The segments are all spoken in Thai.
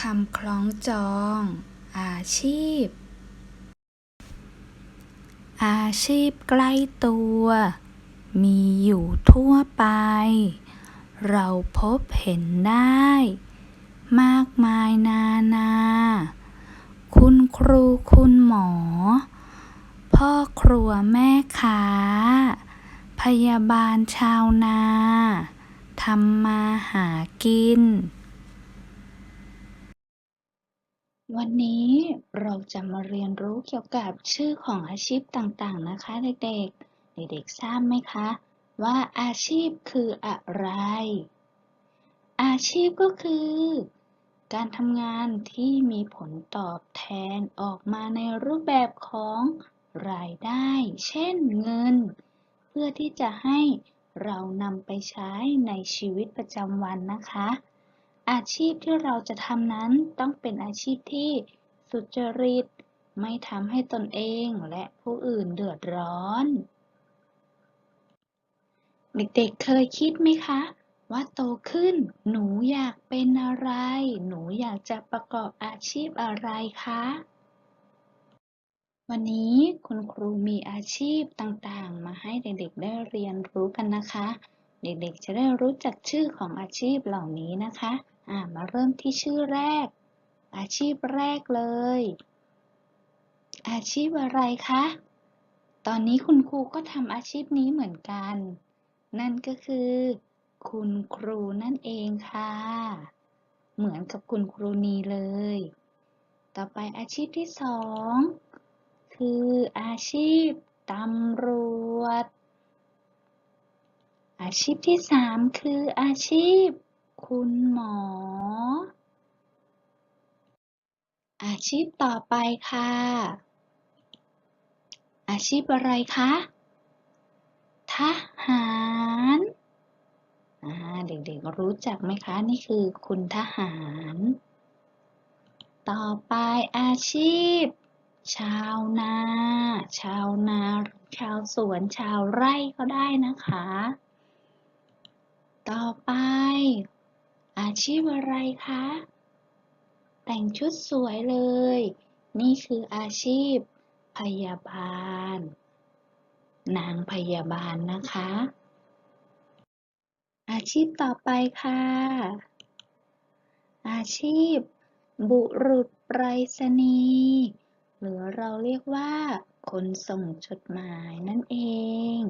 คำคล้องจอง อาชีพ อาชีพใกล้ตัว มีอยู่ทั่วไป เราพบเห็นได้ มากมายนานา คุณครูคุณหมอ พ่อครัวแม่ค้า พยาบาลชาวนาทำมาหากิน วันนี้เราจะมาเรียนรู้เกี่ยวกับชื่อของอาชีพต่างๆนะคะเด็กๆ เด็กๆทราบไหมคะ ว่าอาชีพคืออะไร อาชีพก็คือ การทำงานที่มีผลตอบแทนออกมาในรูปแบบของรายได้ เช่นเงิน เพื่อที่จะให้เรานำไปใช้ในชีวิตประจำวันนะคะ อาชีพที่เราจะทำนั้นต้องเป็นอาชีพที่สุจริต ไม่ทำให้ตนเองและผู้อื่นเดือดร้อน เด็กๆเคยคิดไหมคะ ว่าโตขึ้น หนูอยากเป็นอะไร หนูอยากจะประกอบอาชีพอะไรคะ วันนี้คุณครูมีอาชีพต่างๆ มาให้เด็กๆได้เรียนรู้กันนะคะ เด็กๆ จะได้รู้จักชื่อของอาชีพเหล่านี้นะคะอ่ามาเริ่มที่ชื่อแรก อาชีพแรกเลย อาชีพอะไรคะ ตอนนี้คุณครูก็ทำอาชีพนี้เหมือนกัน นั่นก็คือ คุณครูนั่นเองค่ะ เหมือนกับคุณครูนีเลย ต่อไปอาชีพที่สองคืออาชีพตำรวจ อาชีพที่สามคืออาชีพ คุณหมอ อาชีพต่อไปค่ะ อาชีพอะไรคะ ทหารเด็กๆรู้จักไหมคะ นี่คือคุณทหาร ต่อไปอาชีพ ชาวนา ชาวนาหรือชาวสวนชาวไร่ก็ได้นะคะ ต่อไป อาชีพอะไรคะ แต่งชุดสวยเลย นี่คืออาชีพ พยาบาล นางพยาบาลนะคะ อาชีพต่อไปค่ะ อาชีพ บุรุษไปรษณีย์หรือเราเรียกว่า คนส่งจดหมายนั่นเอง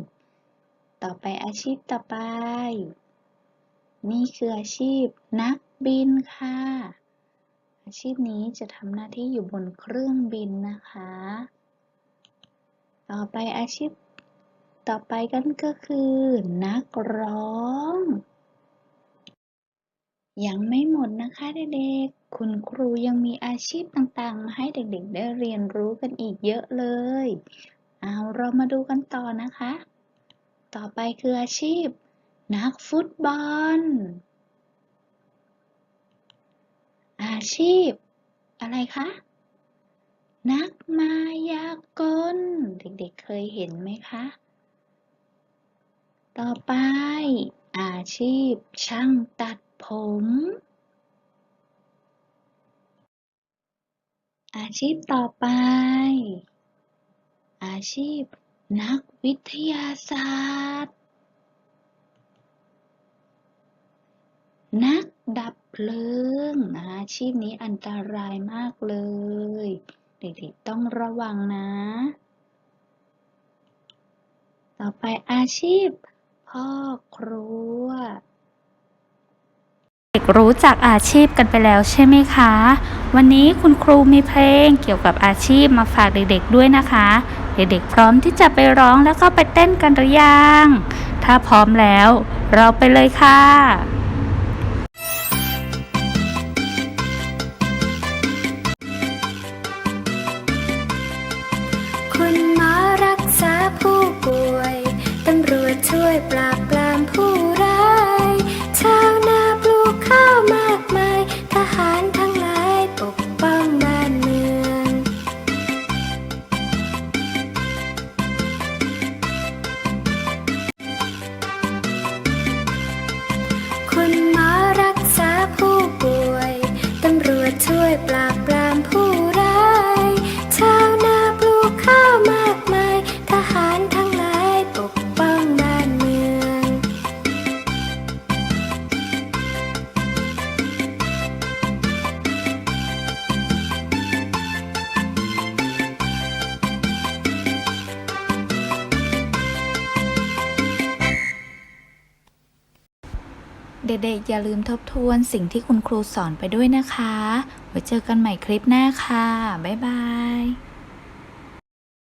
ต่อไปอาชีพต่อไป นี่คืออาชีพนักบินค่ะ อาชีพนี้จะทำหน้าที่อยู่บนเครื่องบินนะคะ ต่อไปอาชีพ ต่อไปกันก็คือ นักร้อง ยังไม่หมดนะคะเด็กๆ คุณครูยังมีอาชีพต่างๆ มาให้เด็กๆ ได้เรียนรู้กันอีกเยอะเลย เอาเรามาดูกันต่อนะคะ ต่อไปคืออาชีพ นักฟุตบอล อาชีพ อะไรคะ นักมายากล เด็กๆเคยเห็นไหมคะ ต่อไป อาชีพช่างตัดผม อาชีพต่อไป อาชีพ นักวิทยาศาสตร์ นักดับเพลิงอาชีพนี้อันตรายมากเลย เด็กๆต้องระวังนะ ต่อไปอาชีพ พ่อครัว เด็กรู้จักอาชีพกันไปแล้วใช่ไหมคะ วันนี้คุณครูมีเพลงเกี่ยวกับอาชีพมาฝากเด็กๆด้วยนะคะ เด็กๆพร้อมที่จะไปร้องแล้วก็ไปเต้นกันหรือยัง ถ้าพร้อมแล้ว เราไปเลยค่ะ คุณหมอรักษาผู้ป่วย ตำรวจช่วยปราบปรามผู้ร้าย ชาวนาปลูกข้าวมากมาย ทหารทั้งหลายปกป้องบ้านเมือง คุณหมอรักษาผู้ป่วย ตำรวจช่วยปราบ เด็กๆ อย่าลืมทบทวนสิ่งที่คุณครูสอนไปด้วยนะคะ ไว้เจอกันใหม่คลิปหน้าค่ะ บ๊ายบาย